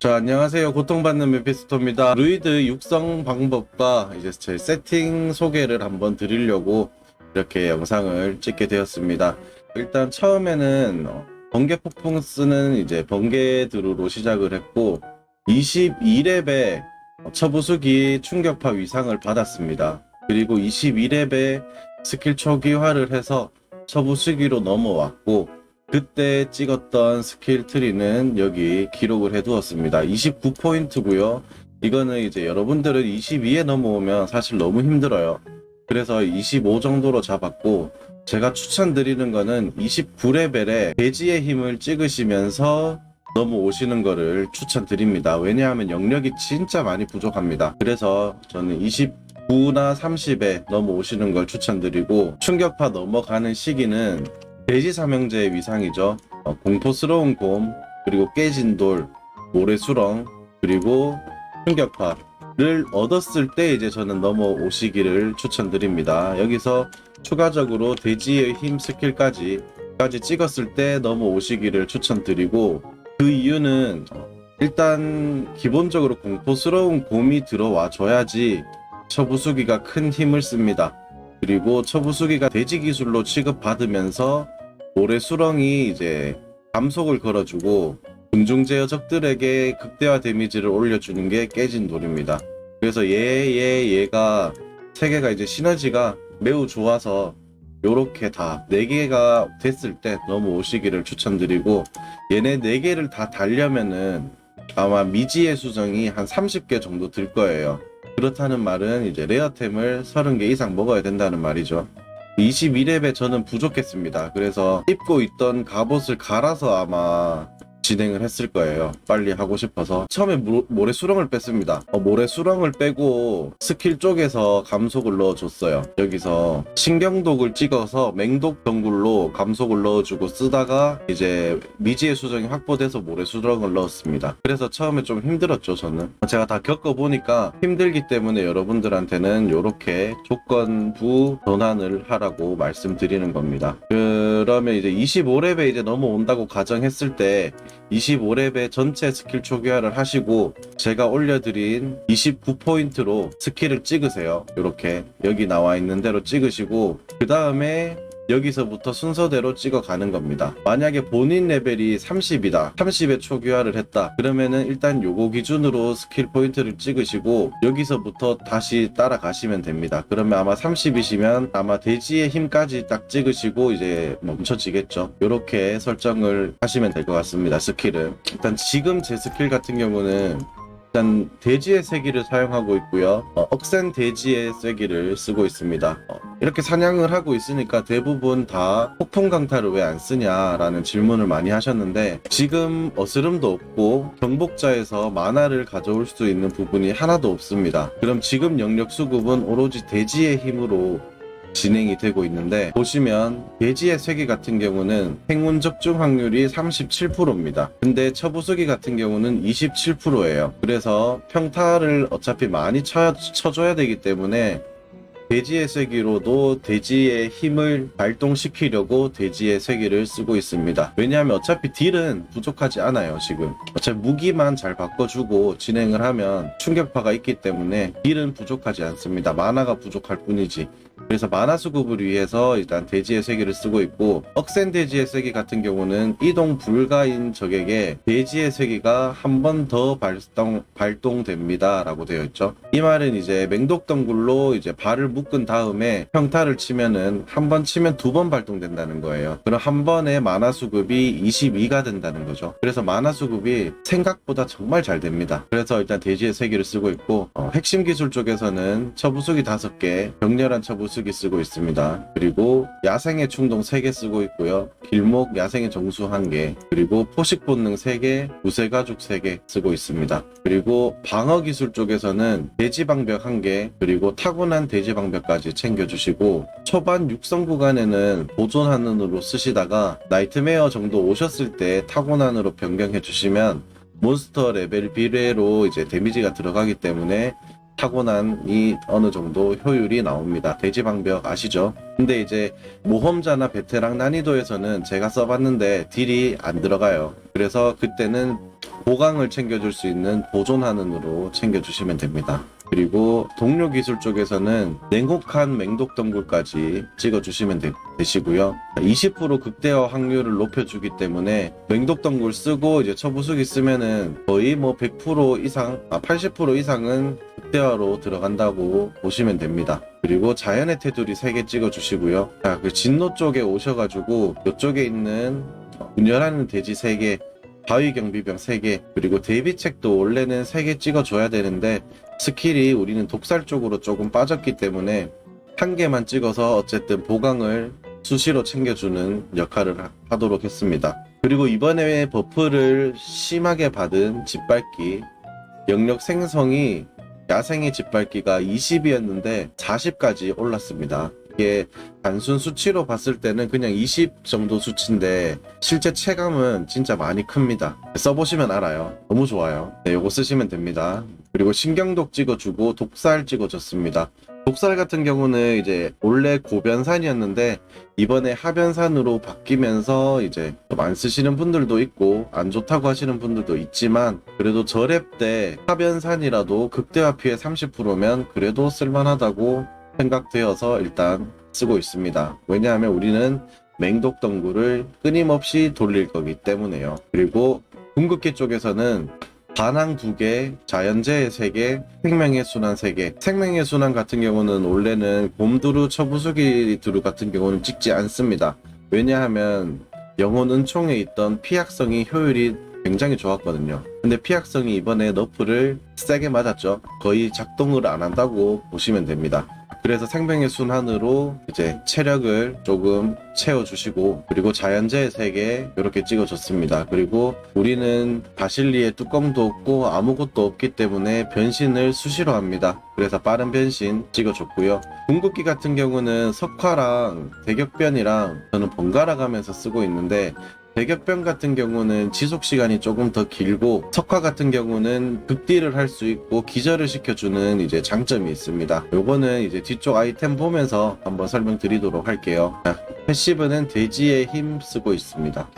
자, 안녕하세요. 고통받는 메피스토입니다. 루이드 육성 방법과 이제 제 세팅 소개를 한번 드리려고 이렇게 영상을 찍게 되었습니다. 일단 처음에는 어, 번개 폭풍 쓰는 이제 번개 드루로 시작을 했고 22렙에 처부수기 충격파 위상을 받았습니다. 그리고 22렙에 스킬 초기화를 해서 처부수기로 넘어왔고 그때 찍었던 스킬 트리는 여기 기록을 해두었습니다. 29포인트고요. 이거는 이제 여러분들은 22에 넘어오면 사실 너무 힘들어요. 그래서 25 정도로 잡았고 제가 추천드리는 거는 29레벨에 돼지의 힘을 찍으시면서 넘어오시는 거를 추천드립니다. 왜냐하면 영력이 진짜 많이 부족합니다. 그래서 저는 29나 30에 넘어오시는 걸 추천드리고 충격파 넘어가는 시기는 돼지 삼형제의 위상이죠. 어, 공포스러운 곰, 그리고 깨진 돌, 모래수렁, 그리고 충격파를 얻었을 때 이제 저는 넘어오시기를 추천드립니다. 여기서 추가적으로 돼지의 힘 스킬까지 까지 찍었을 때 넘어오시기를 추천드리고 그 이유는 어, 일단 기본적으로 공포스러운 곰이 들어와 줘야지 처부수기가 큰 힘을 씁니다. 그리고 처부수기가 돼지 기술로 취급받으면서 모래수렁이 이제 감속을 걸어주고 군중제어 적들에게 극대화 데미지를 올려주는 게 깨진 돌입니다. 그래서 얘, 얘, 얘가 세 개가 이제 시너지가 매우 좋아서 요렇게 다네 개가 됐을 때 넘어오시기를 추천드리고 얘네 네 개를 다 달려면은 아마 미지의 수정이 한 30개 정도 들 거예요. 그렇다는 말은 이제 레어템을 30개 이상 먹어야 된다는 말이죠. 22렙에 저는 부족했습니다. 그래서 입고 있던 갑옷을 갈아서 아마 진행을 했을 거예요. 빨리 하고 싶어서. 처음에 모, 모래 수렁을 뺐습니다. 어, 모래 수렁을 빼고 스킬 쪽에서 감속을 넣어줬어요. 여기서 신경독을 찍어서 맹독 정굴로 감속을 넣어주고 쓰다가 이제 미지의 수정이 확보돼서 모래 수렁을 넣었습니다. 그래서 처음에 좀 힘들었죠, 저는. 제가 다 겪어보니까 힘들기 때문에 여러분들한테는 이렇게 조건부 전환을 하라고 말씀드리는 겁니다. 그러면 이제 25렙에 이제 넘어온다고 가정했을 때 25렙에 전체 스킬 초기화를 하시고 제가 올려드린 29포인트로 스킬을 찍으세요. 이렇게 여기 나와 있는 대로 찍으시고 그 다음에 여기서부터 순서대로 찍어 가는 겁니다. 만약에 본인 레벨이 30이다. 30에 초기화를 했다. 그러면은 일단 요거 기준으로 스킬 포인트를 찍으시고 여기서부터 다시 따라가시면 됩니다. 그러면 아마 30이시면 아마 돼지의 힘까지 딱 찍으시고 이제 멈춰지겠죠. 요렇게 설정을 하시면 될 것 같습니다. 스킬은. 일단 지금 제 스킬 같은 경우는 일단 돼지의 세기를 사용하고 있고요. 어, 억센 돼지의 세기를 쓰고 있습니다. 어, 이렇게 사냥을 하고 있으니까 대부분 다 폭풍 강타를 왜 안 쓰냐라는 질문을 많이 하셨는데 지금 어스름도 없고 정복자에서 만화를 가져올 수 있는 부분이 하나도 없습니다. 그럼 지금 영역 수급은 오로지 돼지의 힘으로 진행이 되고 있는데 보시면 돼지의 세기 같은 경우는 행운 적중 확률이 37%입니다. 근데 처부수기 같은 경우는 27%예요. 그래서 평타를 어차피 많이 쳐, 쳐줘야 되기 때문에 돼지의 세기로도 돼지의 힘을 발동시키려고 돼지의 세기를 쓰고 있습니다. 왜냐하면 어차피 딜은 부족하지 않아요, 지금. 어차피 무기만 잘 바꿔주고 진행을 하면 충격파가 있기 때문에 딜은 부족하지 않습니다. 만화가 부족할 뿐이지. 그래서 만화 수급을 위해서 일단 돼지의 세기를 쓰고 있고 억센 돼지의 세기 같은 경우는 이동 불가인 적에게 돼지의 세기가 한 번 더 발동 발동됩니다 라고 되어 있죠. 이 말은 이제 맹독덩굴로 이제 발을 묶은 다음에 평타를 치면은 한 번 치면 두 번 발동된다는 거예요. 그럼 한 번에 만화 수급이 22가 된다는 거죠. 그래서 만화 수급이 생각보다 정말 잘 됩니다. 그래서 일단 돼지의 세기를 쓰고 있고 어, 핵심 기술 쪽에서는 처부수기 5개, 격렬한 처부수기 쓰고 있습니다. 그리고 야생의 충동 3개 쓰고 있고요. 길목 야생의 정수 1개, 그리고 포식 본능 3개, 무쇠 가죽 3개 쓰고 있습니다. 그리고 방어 기술 쪽에서는 돼지 방벽 1개, 그리고 타고난 돼지 방벽 까지 챙겨주시고 초반 육성 구간에는 보존하는으로 쓰시다가 나이트메어 정도 오셨을 때 타고난으로 변경해 주시면 몬스터 레벨 비례로 이제 데미지가 들어가기 때문에 타고난이 어느 정도 효율이 나옵니다. 돼지 방벽 아시죠? 근데 이제 모험자나 베테랑 난이도에서는 제가 써봤는데 딜이 안 들어가요. 그래서 그때는 보강을 챙겨줄 수 있는 보존하는으로 챙겨주시면 됩니다. 그리고 동료 기술 쪽에서는 냉혹한 맹독 덩굴까지 찍어주시면 되, 시고요 20% 극대화 확률을 높여주기 때문에 맹독 덩굴 쓰고 이제 처부수기 쓰면은 거의 뭐 100% 이상, 아 80% 이상은 극대화로 들어간다고 보시면 됩니다. 그리고 자연의 테두리 3개 찍어주시고요. 자, 그 진로 쪽에 오셔가지고 이쪽에 있는 분열하는 돼지 3개, 바위 경비병 3개, 그리고 대비책도 원래는 3개 찍어줘야 되는데 스킬이 우리는 독살 쪽으로 조금 빠졌기 때문에 한 개만 찍어서 어쨌든 보강을 수시로 챙겨주는 역할을 하- 하도록 했습니다. 그리고 이번에 버프를 심하게 받은 짓밟기 영역 생성이 야생의 짓밟기가 20이었는데 40까지 올랐습니다. 이게 단순 수치로 봤을 때는 그냥 20 정도 수치인데 실제 체감은 진짜 많이 큽니다. 써보시면 알아요. 너무 좋아요. 네, 요거 쓰시면 됩니다. 그리고 신경독 찍어주고 독살 찍어줬습니다. 독살 같은 경우는 이제 원래 고변산이었는데 이번에 하변산으로 바뀌면서 이제 좀 안 쓰시는 분들도 있고 안 좋다고 하시는 분들도 있지만 그래도 저랩 때 하변산이라도 극대화 피해 30%면 그래도 쓸만하다고 생각되어서 일단 쓰고 있습니다. 왜냐하면 우리는 맹독 덩굴을 끊임없이 돌릴 거기 때문에요. 그리고 궁극기 쪽에서는 반항 2개, 자연재해 3개, 생명의 순환 3개. 생명의 순환 같은 경우는 원래는 곰두루, 처부수기 두루 같은 경우는 찍지 않습니다. 왜냐하면 영혼 은총에 있던 피약성이 효율이 굉장히 좋았거든요. 근데 피약성이 이번에 너프를 세게 맞았죠. 거의 작동을 안 한다고 보시면 됩니다. 그래서 생명의 순환으로 이제 체력을 조금 채워주시고 그리고 자연재해 3개 이렇게 찍어줬습니다. 그리고 우리는 바실리에 뚜껑도 없고 아무것도 없기 때문에 변신을 수시로 합니다. 그래서 빠른 변신 찍어줬고요. 궁극기 같은 경우는 석화랑 대격변이랑 저는 번갈아 가면서 쓰고 있는데 대격변 같은 경우는 지속 시간이 조금 더 길고 석화 같은 경우는 극딜을 할 수 있고 기절을 시켜주는 이제 장점이 있습니다. 요거는 이제 뒤쪽 아이템 보면서 한번 설명드리도록 할게요. 자, 패시브는 돼지의 힘 쓰고 있습니다.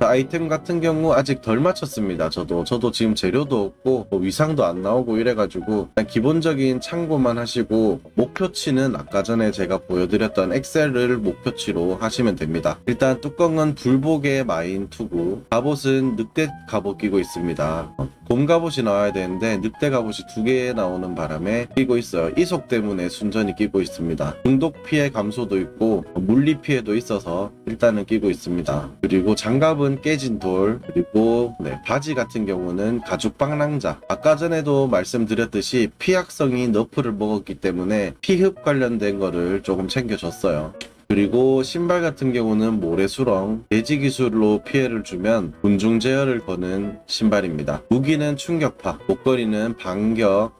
그 아이템 같은 경우 아직 덜 맞췄습니다. 저도 저도 지금 재료도 없고 뭐 위상도 안 나오고 이래가지고 그냥 기본적인 참고만 하시고 목표치는 아까 전에 제가 보여드렸던 엑셀을 목표치로 하시면 됩니다. 일단 뚜껑은 불복의 마인 투구, 갑옷은 늑대 갑옷 끼고 있습니다. 어, 곰 갑옷이 나와야 되는데 늑대 갑옷이 두 개 나오는 바람에 끼고 있어요. 이속 때문에 순전히 끼고 있습니다. 중독 피해 감소도 있고 물리 피해도 있어서 일단은 끼고 있습니다. 그리고 장갑은 깨진 돌 그리고 네, 바지 같은 경우는 가죽 방랑자 아까 전에도 말씀드렸듯이 피약성이 너프를 먹었기 때문에 피흡 관련된 거를 조금 챙겨줬어요. 그리고 신발 같은 경우는 모래 수렁, 돼지 기술로 피해를 주면 군중 제어를 거는 신발입니다. 무기는 충격파, 목걸이는 반격,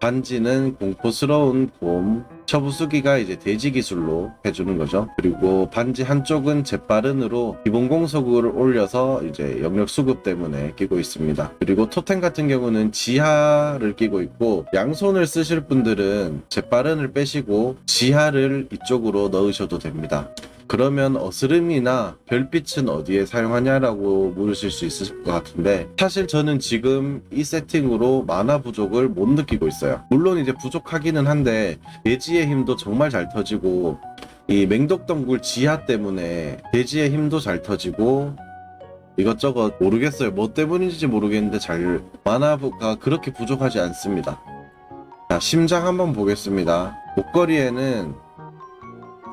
반지는 공포스러운 곰, 처부수기가 이제 돼지 기술로 해주는 거죠. 그리고 반지 한쪽은 재빠른으로 기본 공속을 올려서 이제 영역 수급 때문에 끼고 있습니다. 그리고 토템 같은 경우는 지하를 끼고 있고 양손을 쓰실 분들은 재빠른을 빼시고 지하를 이쪽으로 넣으셔도 됩니다. 그러면 어스름이나 별빛은 어디에 사용하냐라고 물으실 수 있을 것 같은데 사실 저는 지금 이 세팅으로 만화 부족을 못 느끼고 있어요. 물론 이제 부족하기는 한데 돼지의 힘도 정말 잘 터지고 이 맹독덩굴 지하 때문에 돼지의 힘도 잘 터지고 이것저것 모르겠어요. 뭐 때문인지 모르겠는데 잘 만화가 그렇게 부족하지 않습니다. 자 심장 한번 보겠습니다. 목걸이에는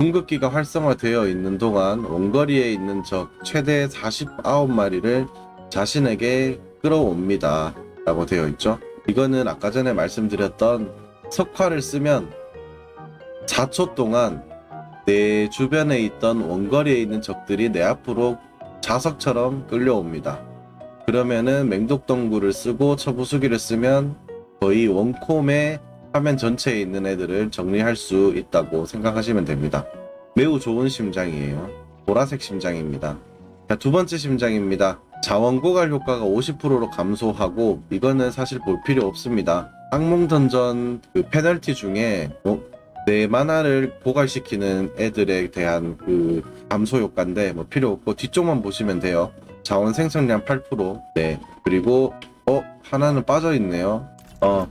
궁극기가 활성화되어 있는 동안 원거리에 있는 적 최대 49마리를 자신에게 끌어옵니다. 라고 되어 있죠. 이거는 아까 전에 말씀드렸던 석화를 쓰면 4초 동안 내 주변에 있던 원거리에 있는 적들이 내 앞으로 자석처럼 끌려옵니다. 그러면은 맹독덩굴을 쓰고 처부수기를 쓰면 거의 원콤에 화면 전체에 있는 애들을 정리할 수 있다고 생각하시면 됩니다. 매우 좋은 심장이에요. 보라색 심장입니다. 자, 두 번째 심장입니다. 자원 고갈 효과가 50%로 감소하고 이거는 사실 볼 필요 없습니다. 악몽 던전 그 페널티 중에 어, 내 만화를 고갈시키는 애들에 대한 그 감소 효과인데 뭐 필요 없고 뒤쪽만 보시면 돼요. 자원 생성량 8%. 네. 그리고 어 하나는 빠져 있네요. 어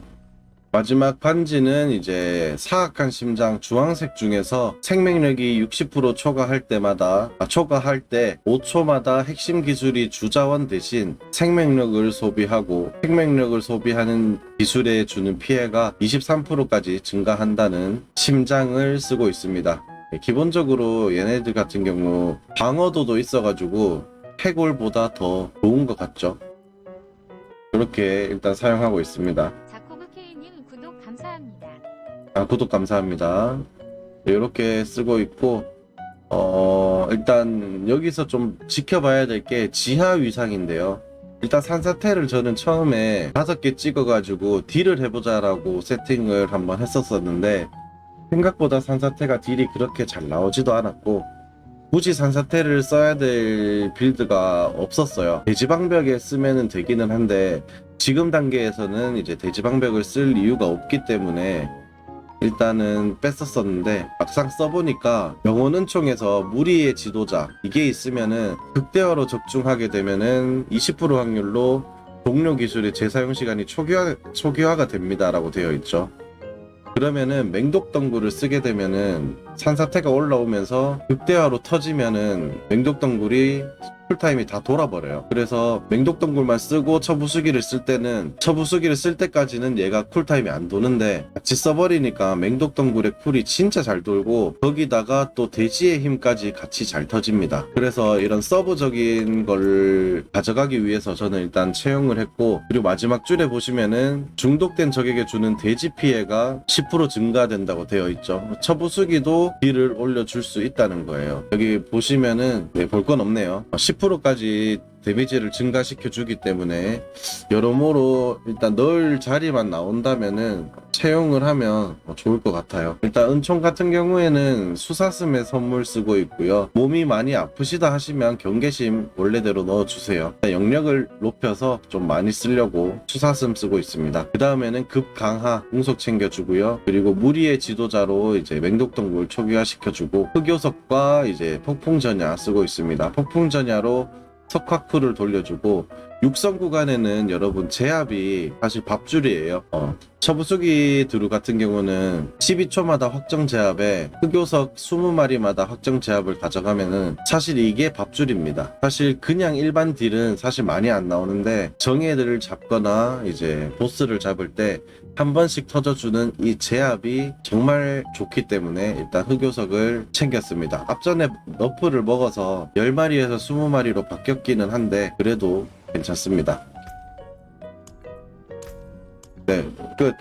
마지막 반지는 이제 사악한 심장 주황색 중에서 생명력이 60% 초과할 때마다 아, 초과할 때 5초마다 핵심 기술이 주자원 대신 생명력을 소비하고 생명력을 소비하는 기술에 주는 피해가 23%까지 증가한다는 심장을 쓰고 있습니다. 네, 기본적으로 얘네들 같은 경우 방어도도 있어가지고 해골보다 더 좋은 것 같죠. 그렇게 일단 사용하고 있습니다. 아, 구독 감사합니다. 이렇게 쓰고 있고, 어, 일단 여기서 좀 지켜봐야 될 게 지하 위상인데요. 일단 산사태를 저는 처음에 다섯 개 찍어가지고 딜을 해보자라고 세팅을 한번 했었었는데, 생각보다 산사태가 딜이 그렇게 잘 나오지도 않았고, 굳이 산사태를 써야 될 빌드가 없었어요. 대지방벽에 쓰면은 되기는 한데, 지금 단계에서는 이제 대지방벽을 쓸 이유가 없기 때문에 일단은 뺐었었는데 막상 써보니까 영혼은 총에서 무리의 지도자 이게 있으면은 극대화로 적중하게 되면은 20% 확률로 동료 기술의 재사용 시간이 초기화, 초기화가 됩니다 라고 되어 있죠. 그러면은 맹독덩굴을 쓰게 되면은 산사태가 올라오면서 극대화로 터지면은 맹독덩굴이 쿨타임이 다 돌아버려요. 그래서 맹독덩굴만 쓰고 처부수기를 쓸 때는 처부수기를 쓸 때까지는 얘가 쿨타임이 안 도는데 같이 써버리니까 맹독덩굴의 쿨이 진짜 잘 돌고 거기다가 또 돼지의 힘까지 같이 잘 터집니다. 그래서 이런 서브적인 걸 가져가기 위해서 저는 일단 채용을 했고 그리고 마지막 줄에 보시면은 중독된 적에게 주는 돼지 피해가 10% 증가된다고 되어 있죠. 처부수기도 딜을 올려줄 수 있다는 거예요. 여기 보시면은 네, 볼건 없네요. 10% 까지 데미지를 증가시켜 주기 때문에 여러모로 일단 넣을 자리만 나온다면은 채용을 하면 어, 좋을 것 같아요. 일단 은총 같은 경우에는 수사슴의 선물 쓰고 있고요. 몸이 많이 아프시다 하시면 경계심 원래대로 넣어주세요. 영력을 높여서 좀 많이 쓰려고 수사슴 쓰고 있습니다. 그 다음에는 급 강화 공속 챙겨주고요. 그리고 무리의 지도자로 이제 맹독동굴 초기화 시켜주고 흑요석과 이제 폭풍전야 쓰고 있습니다. 폭풍전야로 석화풀을 돌려주고 육성 구간에는 여러분 제압이 사실 밥줄이에요. 어. 처부수기 드루 같은 경우는 12초마다 확정 제압에 흑요석 20마리마다 확정 제압을 가져가면은 사실 이게 밥줄입니다. 사실 그냥 일반 딜은 사실 많이 안 나오는데 정예들을 잡거나 이제 보스를 잡을 때 한 번씩 터져주는 이 제압이 정말 좋기 때문에 일단 흑요석을 챙겼습니다. 앞전에 너프를 먹어서 10마리에서 20마리로 바뀌었기는 한데 그래도 괜찮습니다. 네, 끝.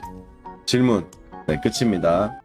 질문. 네, 끝입니다.